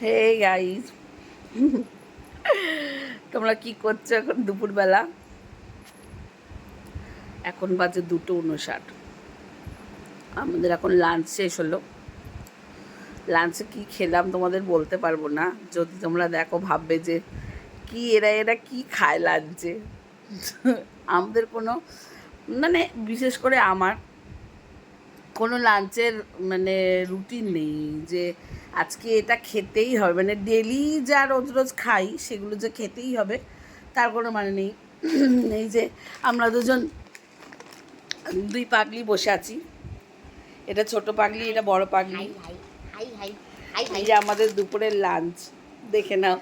Hey guys তোমরা কি করছ এখন দুপুরবেলা? এখন বাজে দুটো উনষাট আমাদের এখন লাঞ্চ শেষ হলো। লাঞ্চে কি খেলাম তোমাদের বলতে পারব না। যদি তোমরা দেখো, ভাববে যে কি এরা এরা কি খায় লাঞ্চে আমাদের কোনো মানে বিশেষ করে আমার কোনো লাঞ্চের মানে রুটিন নেই যে আজকে এটা খেতেই হবে। মানে ডেলি যা রোজ রোজ খাই সেগুলো যে খেতেই হবে তার কোনো মানে নেই। এই যে আমরা দুজন দুই পাগলি বসে আছি। এটা ছোট পাগলি এটা বড় পাগলি। এই যে আমাদের দুপুরের লাঞ্চ দেখে নাও।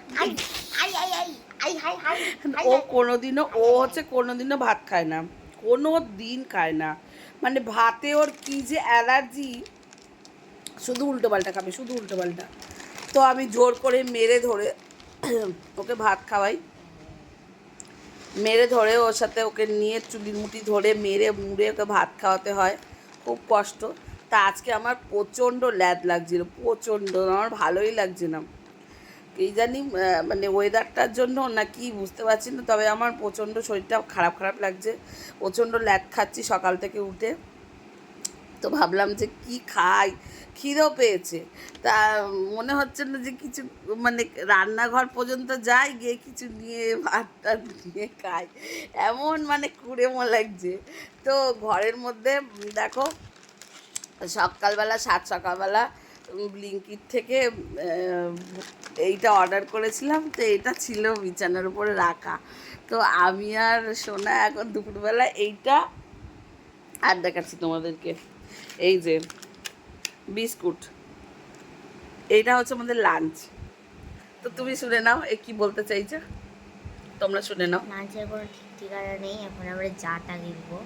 ও কোনোদিনও ও হচ্ছে কোনোদিনও ভাত খায় না কোনো দিন খায় না। মানে ভাতে ওর কী যে অ্যালার্জি, শুধু উল্টো পাল্টা খাবে, শুধু উল্টো পাল্টা। তো আমি জোর করে মেরে ধরে ওকে ভাত খাওয়াই। মেরে ধরে ওর সাথে ওকে নিয়ে চুলির মুঠি ধরে মেরে মুড়ে ওকে ভাত খাওয়াতে হয়। খুব কষ্ট। তা আজকে আমার প্রচণ্ড ল্যাদ লাগছিল, প্রচণ্ড, আমার ভালোই লাগছে না। এই জানি মানে ওয়েদারটার জন্য না কি বুঝতে পারছি না, তবে আমার প্রচণ্ড শরীরটা খারাপ খারাপ লাগছে। প্রচণ্ড ল্যাদ খাচ্ছি সকাল থেকে উঠে। তো ভাবলাম যে কি খাই খিদেও পেয়েছে। তা মনে হচ্ছে না যে কিছু মানে রান্নাঘর পর্যন্ত যাই, গিয়ে কিছু নিয়ে, ভাতটা নিয়ে খাই। এমন মানে কুড়েমো লাগছে। তো ঘরের মধ্যে, দেখো, সকালবেলা, সাত সকালবেলা ব্লিঙ্কিট থেকে এইটা অর্ডার করেছিলাম তো এটা ছিল বিছানার উপরে রাখা। তো আমি আর সোনা এখন দুপুরবেলা এইটা আর দেখাচ্ছি তোমাদেরকে। এই যে বিস্কুট। এইটা হচ্ছে আমাদের লাঞ্চ তো তুমি শুনে নাও এ কি বলতে চাইছো? তোমরা শুনে নাও। লাঞ্চের কোনো ঠিক ঠিকানা নেই এখন আমরা যাটা গিলবো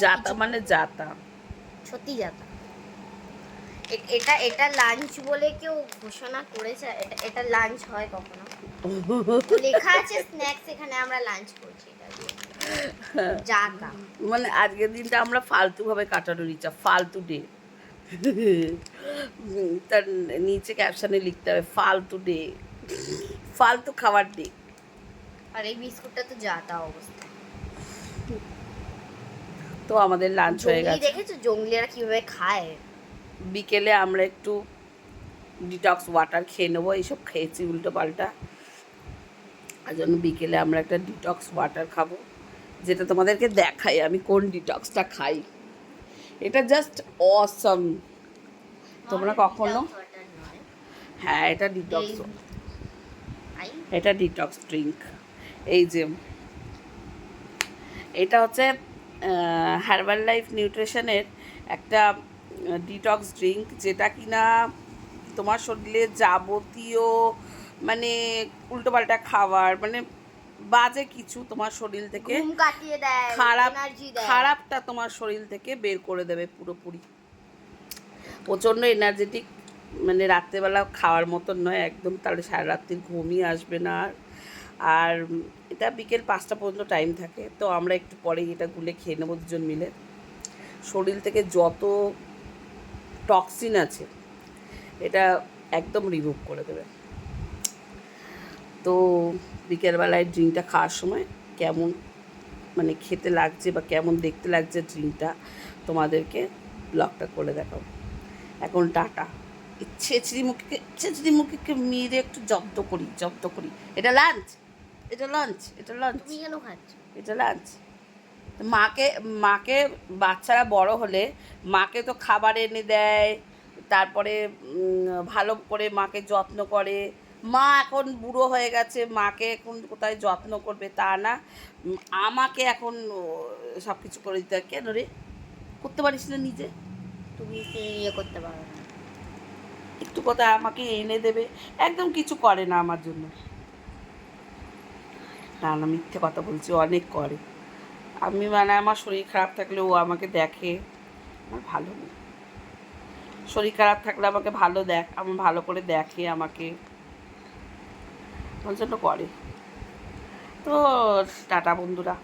জাতা মানে জাতা সত্যি যাতা এটা এটা লাঞ্চ বলে কেউ ঘোষণা করেছে এটা এটা লাঞ্চ হয় কখনো? লেখা আছে স্ন্যাক্স এখানে আমরা লাঞ্চ করছি এটা যাতা মানে আজকের দিনটা আমরা ফালতুভাবে কাটানোর ইচ্ছা ফালতু ডে তার নিচে ক্যাপশনে লিখতে হবে ফালতু ডে ফালতু খাবার ডে আর এই বিস্কুটটা তো যাতা অবস্থা। তো আমাদের লাঞ্চ হয়ে গেছে। দেখেছ? জঙ্গলিরা কীভাবে খায়? বিকেলে আমরা একটু ডিটক্স ওয়াটার খেয়ে নেব এইসব খেয়েছি উল্টো পাল্টা আর জন্য বিকেলে আমরা একটা ডিটক্স ওয়াটার খাব যেটা তোমাদেরকে দেখাই আমি কোন ডিটক্সটা খাই। এটা জাস্ট অসম তোমরা কখনো? হ্যাঁ এটা ডিটক্স এটা ডিটক্স ড্রিঙ্ক এই যে এটা হচ্ছে হার্বাল লাইফ নিউট্রিশনের একটা ডিটক্স ড্রিঙ্ক যেটা কিনা তোমার শরীরে যাবতীয় মানে উল্টোপাল্টা খাবার মানে বাজে কিছু তোমার শরীর থেকে ঘুম কাটিয়ে দেয় খারাপ খারাপটা তোমার শরীর থেকে বের করে দেবে পুরোপুরি। প্রচণ্ড এনার্জেটিক মানে রাত্রেবেলা খাওয়ার মতন নয় একদম তাহলে সারা রাত্রির ঘুমই আসবে না আর। আর এটা বিকেল পাঁচটা পর্যন্ত টাইম থাকে। তো আমরা একটু পরেই এটা গুলে খেয়ে নেব দুজন মিলে। শরীর থেকে যত টক্সিন আছে, এটা একদম রিমুভ করে দেবে। তো বিকেলবেলায় ড্রিঙ্কটা খাওয়ার সময় কেমন মানে খেতে লাগছে বা কেমন দেখতে লাগছে ড্রিঙ্কটা তোমাদেরকে ব্লগটা করে দেখাবো। এখন টাটা। ছেচড়ি মুখকে ছেচড়ি মুখকে মেরে একটু জব্দ করি জব্দ করি। এটা লাঞ্চ এটা লাঞ্চ এটা লাঞ্চ তুমি কেন খাচ্ছ? এটা লাঞ্চ মাকে মাকে বাচ্চারা বড় হলে মাকে তো খাবার এনে দেয় তারপরে ভালো করে মাকে যত্ন করে। মা এখন বুড়ো হয়ে গেছে মাকে এখন কোথায় যত্ন করবে তা না। আমাকে এখন সব কিছু করে দিতে হয়। কেন রে? করতে পারিস না নিজে? তুমি ইয়ে করতে পারো না। একটু কথা আমাকে এনে দেবে। একদম কিছু করে না আমার জন্য। না না, মিথ্যে কথা বলছি অনেক করে। আমি মানে আমার শরীর খারাপ থাকলে ও আমাকে দেখে, আমার ভালো নেই। শরীর খারাপ থাকলে আমাকে ভালো দেখ আমার ভালো করে দেখে আমাকে। ওর জন্য করে। তো, টাটা বন্ধুরা।